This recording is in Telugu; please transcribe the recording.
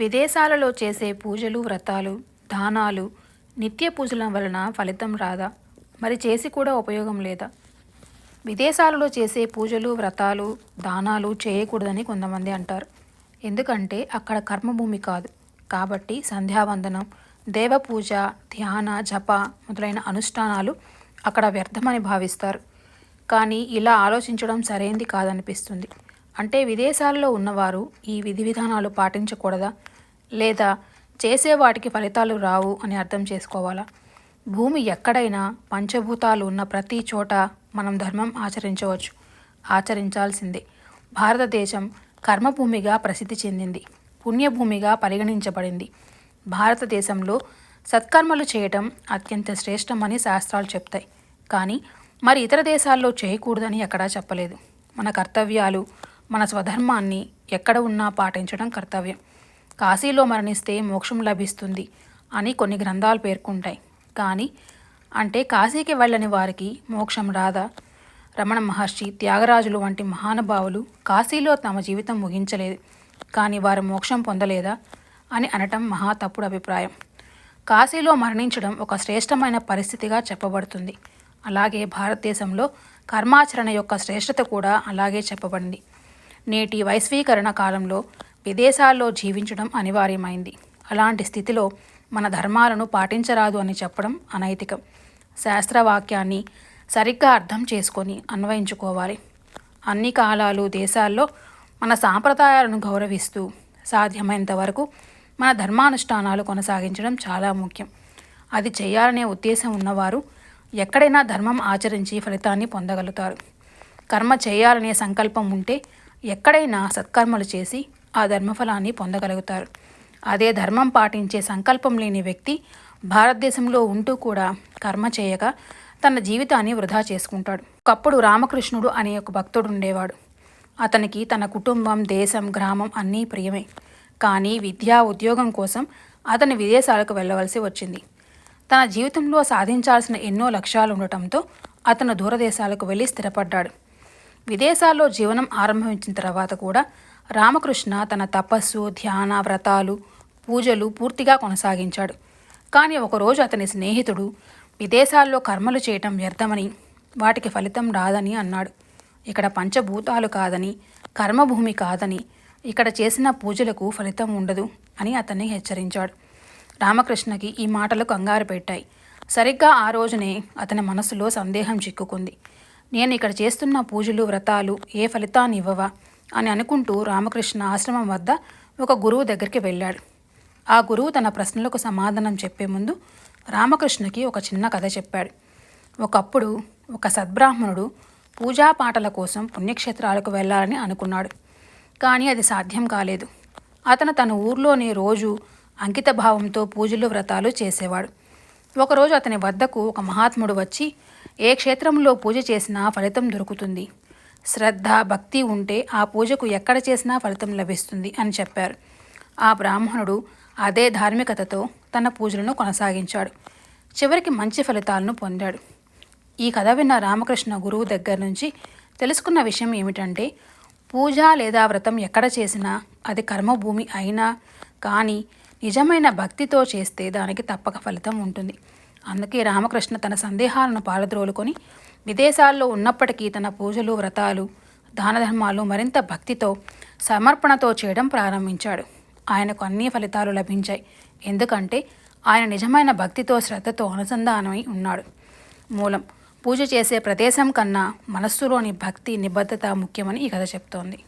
విదేశాలలో చేసే పూజలు వ్రతాలు దానాలు నిత్య పూజల వలన ఫలితం రాదా? మరి చేసి కూడా ఉపయోగం లేదా? విదేశాలలో చేసే పూజలు వ్రతాలు దానాలు చేయకూడదని కొంతమంది అంటారు. ఎందుకంటే అక్కడ కర్మభూమి కాదు. కాబట్టి సంధ్యావందనం దేవపూజ ధ్యాన జప మొదలైన అనుష్ఠానాలు అక్కడ వ్యర్థమని భావిస్తారు. కానీ ఇలా ఆలోచించడం సరైంది కాదనిపిస్తుంది. అంటే విదేశాల్లో ఉన్నవారు ఈ విధి విధానాలు పాటించకూడదా? లేదా చేసే వాటికి ఫలితాలు రావు అని అర్థం చేసుకోవాలా? భూమి ఎక్కడైనా పంచభూతాలు ఉన్న ప్రతి చోట మనం ధర్మం ఆచరించవచ్చు. ఆచరించాల్సిందే. భారతదేశం కర్మభూమిగా ప్రసిద్ధి చెందింది. పుణ్యభూమిగా పరిగణించబడింది. భారతదేశంలో సత్కర్మలు చేయటం అత్యంత శ్రేష్టమని శాస్త్రాలు చెప్తాయి. కానీ మరి ఇతర దేశాల్లో చేయకూడదని ఎక్కడా చెప్పలేదు. మన కర్తవ్యాలు మన స్వధర్మాన్ని ఎక్కడ ఉన్నా పాటించడం కర్తవ్యం. కాశీలో మరణిస్తే మోక్షం లభిస్తుంది అని కొన్ని గ్రంథాలు పేర్కొంటాయి. కానీ అంటే కాశీకి వెళ్ళని వారికి మోక్షం రాదా? రమణ మహర్షి త్యాగరాజులు వంటి మహానుభావులు కాశీలో తమ జీవితం ముగించలేదు. కానీ వారు మోక్షం పొందలేదా? అని అనటం మహా తప్పుడు అభిప్రాయం. కాశీలో మరణించడం ఒక శ్రేష్టమైన పరిస్థితిగా చెప్పబడుతుంది. అలాగే భారతదేశంలో కర్మాచరణ యొక్క శ్రేష్టత కూడా అలాగే చెప్పబడింది. నేటి వైశ్వీకరణ కాలంలో విదేశాల్లో జీవించడం అనివార్యమైంది. అలాంటి స్థితిలో మన ధర్మాలను పాటించరాదు అని చెప్పడం అనైతికం. శాస్త్రవాక్యాన్ని సరిగ్గా అర్థం చేసుకొని అన్వయించుకోవాలి. అన్ని కాలాలు దేశాల్లో మన సాంప్రదాయాలను గౌరవిస్తూ సాధ్యమైనంత వరకు మన ధర్మానుష్ఠానాలు కొనసాగించడం చాలా ముఖ్యం. అది చేయాలనే ఉద్దేశం ఉన్నవారు ఎక్కడైనా ధర్మం ఆచరించి ఫలితాన్ని పొందగలుగుతారు. కర్మ చేయాలనే సంకల్పం ఉంటే ఎక్కడైనా సత్కర్మలు చేసి ఆ ధర్మఫలాన్ని పొందగలుగుతారు. అదే ధర్మం పాటించే సంకల్పం లేని వ్యక్తి భారతదేశంలో ఉంటూ కూడా కర్మ చేయక తన జీవితాన్ని వృధా చేసుకుంటాడు. ఒకప్పుడు రామకృష్ణుడు అనే ఒక భక్తుడు ఉండేవాడు. అతనికి తన కుటుంబం దేశం గ్రామం అన్నీ ప్రియమే. కానీ విద్యా ఉద్యోగం కోసం అతను విదేశాలకు వెళ్ళవలసి వచ్చింది. తన జీవితంలో సాధించాల్సిన ఎన్నో లక్ష్యాలు ఉండటంతో అతను దూరదేశాలకు వెళ్ళి స్థిరపడ్డాడు. విదేశాల్లో జీవనం ఆరంభించిన తర్వాత కూడా రామకృష్ణ తన తపస్సు ధ్యాన వ్రతాలు పూజలు పూర్తిగా కొనసాగించాడు. కానీ ఒకరోజు అతని స్నేహితుడు విదేశాల్లో కర్మలు చేయటం వ్యర్థమని వాటికి ఫలితం రాదని అన్నాడు. ఇక్కడ పంచభూతాలు కాదని కర్మభూమి కాదని ఇక్కడ చేసిన పూజలకు ఫలితం ఉండదు అని అతన్ని హెచ్చరించాడు. రామకృష్ణకి ఈ మాటలు కంగారు పెట్టాయి. సరిగ్గా ఆ రోజునే అతని మనసులో సందేహం చిక్కుకుంది. నేను ఇక్కడ చేస్తున్న పూజలు వ్రతాలు ఏ ఫలితాన్ని ఇవ్వవా? అని అనుకుంటూ రామకృష్ణ ఆశ్రమం వద్ద ఒక గురువు దగ్గరికి వెళ్ళాడు. ఆ గురువు తన ప్రశ్నలకు సమాధానం చెప్పే ముందు రామకృష్ణకి ఒక చిన్న కథ చెప్పాడు. ఒకప్పుడు ఒక సద్బ్రాహ్మణుడు పూజా పాటల కోసం పుణ్యక్షేత్రాలకు వెళ్ళాలని అనుకున్నాడు. కానీ అది సాధ్యం కాలేదు. అతను తన ఊర్లోనే రోజు అంకిత భావంతో పూజలు వ్రతాలు చేసేవాడు. ఒకరోజు అతని వద్దకు ఒక మహాత్ముడు వచ్చి ఏ క్షేత్రంలో పూజ చేసినా ఫలితం దొరుకుతుంది. శ్రద్ధ భక్తి ఉంటే ఆ పూజకు ఎక్కడ చేసినా ఫలితం లభిస్తుంది అని చెప్పారు. ఆ బ్రాహ్మణుడు అదే ధార్మికతతో తన పూజలను కొనసాగించాడు. చివరికి మంచి ఫలితాలను పొందాడు. ఈ కథ విన్న రామకృష్ణ గురువు దగ్గర నుంచి తెలుసుకున్న విషయం ఏమిటంటే పూజ లేదా వ్రతం ఎక్కడ చేసినా అది కర్మభూమి అయినా కానీ నిజమైన భక్తితో చేస్తే దానికి తప్పక ఫలితం ఉంటుంది. అందుకే రామకృష్ణ తన సందేహాలను పాలద్రోలుకొని విదేశాల్లో ఉన్నప్పటికీ తన పూజలు వ్రతాలు దానధర్మాలు మరింత భక్తితో సమర్పణతో చేయడం ప్రారంభించాడు. ఆయనకు అన్ని ఫలితాలు లభించాయి. ఎందుకంటే ఆయన నిజమైన భక్తితో శ్రద్ధతో అనుసంధానమై ఉన్నాడు. మూలం పూజ చేసే ప్రదేశం కన్నా మనస్సులోని భక్తి నిబద్ధత ముఖ్యమని ఈ కథ చెప్తోంది.